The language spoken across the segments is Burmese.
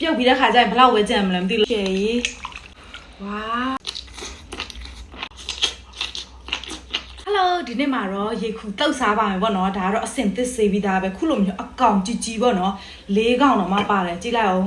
ပြုတ်ပြီးတဲ့ခါကျရင်ဘယ်လောက်ဝဲကြံမလဲမသိလို့ကျေးဝါဟယ်လိုဒီနေ့မှာတော့ရေခူတောက်စားပါမယ်ပေါ့နော်ဒါကတော့အစင်သစ်စေးပြီးသားပဲခုလိုမျိုးအကောင်ကြီးကြီးပေါ့နော်လေးကောင်တော့မှပါတယ်ကြည့်လိုက်အောင်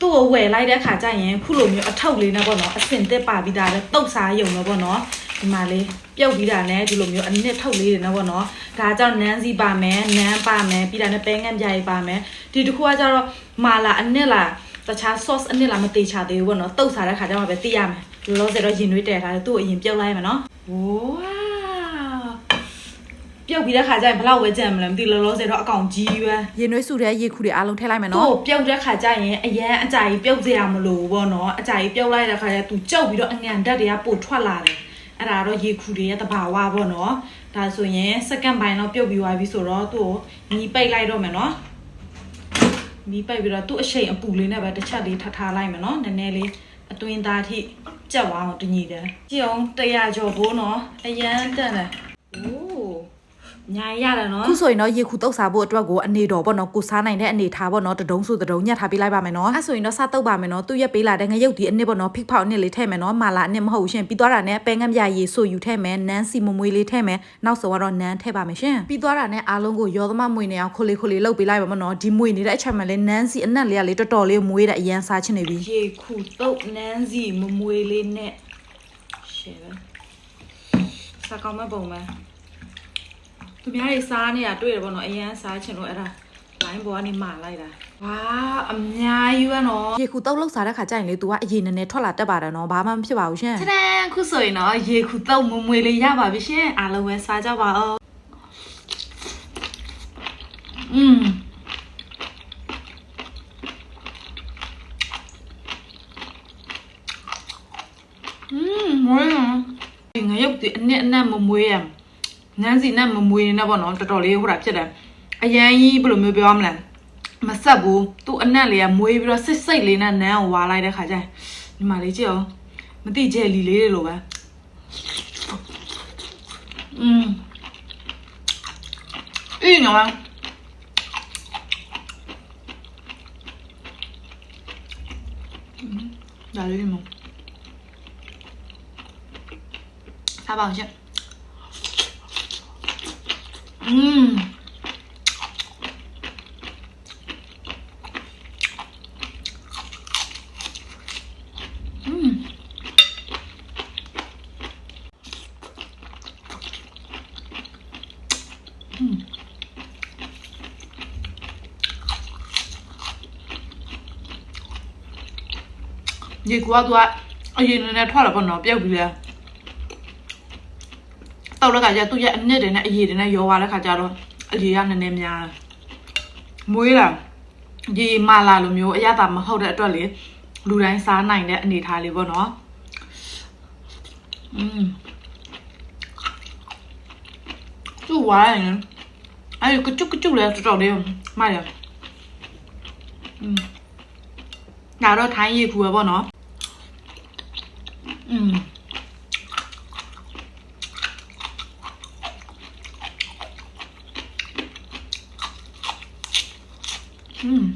သူ့ကိုဝယ်လိုက်တဲ့ခါကျရင်ခုလိုမျိုးအထောက်လေးနဲ့ပေါ့နော်အစင်သစ်ပါပြီးသားပဲတုတ်စားရုံတော့ပေါ့နော် ဒီမှာလေးပြုတ်ပြီးတာနဲ့ဒီလိုမျိုးအနစ်ထုတ်လေးတွေနဲ့ပေါ့နော်ဒါကြောင့်နန်းစီပါမယ်နန်းပါမယ်ပြီးတာနဲ့ပဲငန့်ပြားရေးပါမယ်ဒီတစ်ခုကကျတော့မာလာအနစ်လားတခြား sauce အနစ်လားမသေးချသေးဘူးပေါ့နော်တုတ်စားတဲ့ခါကျမှပဲသိရမယ်လောလောဆယ်တော့ရင်နွေးတည်ထားတယ်သူ့ကိုအရင်ပြုတ်လိုက်မယ်နော်ဝါပြုတ်ပြီးတဲ့ခါကျရင်ဘယ်လောက်ဝဲကြံမလဲမသိလောလောဆယ်တော့အကောင်ကြီးပဲရေနွေးစုတဲ့ရေခုတွေအားလုံးထည့်လိုက်မယ်သူ့နော်ကိုပြုတ်တဲ့ခါကျရင်အရန်အကြာကြီးပြုတ်စရာမလိုဘူးပေါ့နော်အကြာကြီးပြုတ်လိုက်တဲ့ခါကျသူကြောက်ပြီးတော့အငံဓာတ်တွေကပို့ထွက်လာတယ် အဲ့ဒါတော့ရေခူတွေရဲ့တဘာဝပေါ့နော်ဒါဆိုရင်စက္ကန့်ပိုင်းတော့ပြုတ်ပြီးသွားပြီဆိုတော့သူ့ကိုညီပိတ်လိုက်တော့မယ်နော်ညီပိတ်ပြီးတော့သူ့အရှိန်အပူလေးနဲ့ပဲတစ်ချက်လေးထပ်ထားလိုက်မယ်နော်နည်းနည်းလေးအတွင်းသားထိကြက်သွားအောင်တညီတယ်ကြည့်အောင်100ကျော်ဘိုးနော်အရန်တက်တယ် โอ้ညာရတယ်နော်ခုဆိုရင်တော့ရေခုတုတ်စားဖို့အတွက်ကိုအနေတော်ပေါ့နော်ကိုစားနိုင်တဲ့အနေထားပေါ့နော်တဒုံဆိုတဒုံညှက်ထားပေးလိုက်ပါမယ်နော်အဲ့ဆိုရင်တော့စားတုတ်ပါမယ်နော်သူ့ရက်ပေးလာတဲ့ငရုတ်ဒီအနစ်ပေါ့နော်ဖိတ်ဖောက်အနစ်လေးထည့်မယ်နော်မာလာအနစ်မဟုတ်ဘူးရှင်ပြီးသွားတာနဲ့ပဲငမ်းပြရေဆိုယူထည့်မယ်နန်းစီမမွေးလေးထည့်မယ်နောက်ဆုံးကတော့နန်းထည့်ပါမယ်ရှင်ပြီးသွားတာနဲ့အားလုံးကိုရောသမမွေနေအောင်ခိုလေးခိုလေးလှုပ်ပေးလိုက်ပါမနော်ဒီမွေနေတဲ့အချက်မှလည်းနန်းစီအနက်လေးကလေတော်တော်လေးမွေးတဲ့အရန်စားချင်နေပြီရေခုတုတ်နန်းစီမမွေလေးနဲ့ရှယ်ပဲစားကောင်းမဲ့ပုံပဲ သူများတွေစားနေတာတွေ့တယ်ပေါ့နော်အရန်စားချင်လို့အဲ့ဒါ line ပေါ်ကနေမာလိုက်တာဝါအများကြီးပဲနော် ရေခုတုတ်လောက်စားတဲ့ခါကျရင်လေ तू ကအရင်နည်းနည်းထွက်လာတက်ပါတယ်နော်ဘာမှမဖြစ်ပါဘူးရှင် တဒန်ခုဆိုရင်တော့ရေခုတုတ်မမွေလေးရပါပြီရှင်အားလုံးပဲစားကြပါဦးอืมอืมမွေးနော်ဒီငရုတ်ဒီအနစ်အနက်မမွေးရ နန်းစီနဲ့မမွေးနေပေါ့နော်တော်တော်လေးဟိုတာဖြစ်တယ်အရန်ကြီးဘယ်လိုမျိုးပြောရမလဲမဆက်ဘူးသူ့အနက်လေးကမွေးပြီးတော့စိတ်စိတ်လေးနဲ့နန်းကိုဝါလိုက်တဲ့ခါကျရင်ဒီမှာလေးကြည့်အောင်မတိကျဲလီလေးတွေလိုပဲอืมအေးနော်ဒါလေးမစားပါအောင်ရှင် อืมရေကွာသွားအရင်နဲ့ထွက်လာပေါ့နော်ပြုတ်ပြီးလဲ တောက်တဲ့ခါကျသူ့ရဲ့အနစ်တွေနဲ့အရည်တွေနဲ့ရောသွားတဲ့ခါကျတော့အရည်ကနည်းနည်းများတယ်မွေးလာဒီမာလာလိုမျိုးအရသာမဟုတ်တဲ့အတွက်လေလူတိုင်းစားနိုင်တဲ့အနေထားလေးပေါ့နော်อืมသူ့ဝိုင်းအဲ့ကจุกကจุกလဲတော်တော်လေးမိုက်ရอืมဒါတော့ထိုင်းရေခူပဲပေါ့နော် 음.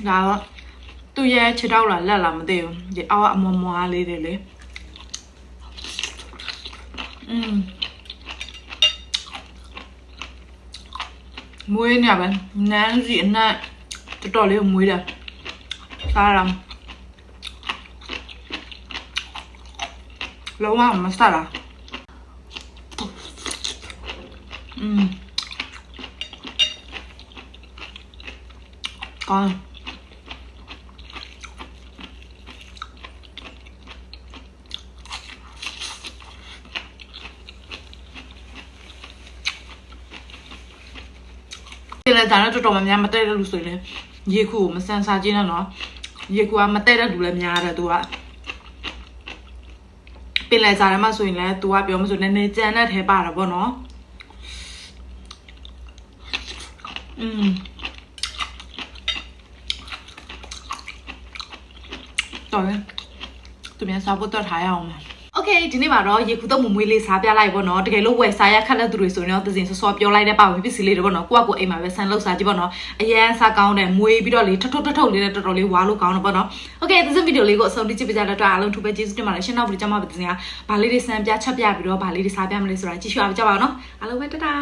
Đó, tôi ra chỉ đâu là là làm điều để ao ạ mò mò lì để lì. Ừ. Muối nè bạn, nán diện nè, tôi trò lì mùi rồi. Sao làm? နန်းစီအနက်တော်တော်လေးကိုမွေးတယ်စားရမ်းလုံးဝမစားလားอืมကောင်းဒီလေဒါနဲ့တော်တော်များများမတဲ့တဲ့လူဆိုရင်လည်းရေခုကိုမစမ်းစားခြင်းနဲ့နော်ရေခုကမတဲ့တဲ့လူလည်းများတယ်သူက ပင်လယ်စာထဲမှာဆိုရင်လည်း तू ကပြောမှဆိုနည်းနည်းကြမ်းတဲ့ထဲပါတာပေါ့နော်อืมတော်တယ်သူများစားဖို့တော့ထားရအောင်ပါ Okay ဒီနေ့မှာတော့ရေခုတော့မမွေးလေးစားပြလိုက်ပေါ့နော်တကယ်လို့ဝယ်စားရခက်တဲ့သူတွေဆိုရင်တော့သစဉ်စောစောပြောလိုက်တဲ့ပါဝင်ပစ္စည်းလေးတွေပေါ့နော်ကိုကကိုအိမ်မှာပဲဆန်လောက်စားကြည့်ပေါ့နော်အရန်စားကောင်းတယ်မွေးပြီးတော့လေထထထထုတ်လေးနဲ့တော်တော်လေးဝါလို့ကောင်းတယ်ပေါ့နော် Okay သစဉ်ဗီဒီယိုလေးကိုအဆုံးထိကြည့်ပြကြတဲ့အတွက်အားလုံးထူပဲကျေးဇူးတင်ပါတယ်ရှင်းနောက်ဗီဒီယိုကျမပါသစဉ်ကဗာလေးတွေဆန်ပြချက်ပြပြီးတော့ဗာလေးတွေစားပြမလဲဆိုတာကြည့်ရှုအားကြပါအောင်နော်အားလုံးပဲတတာ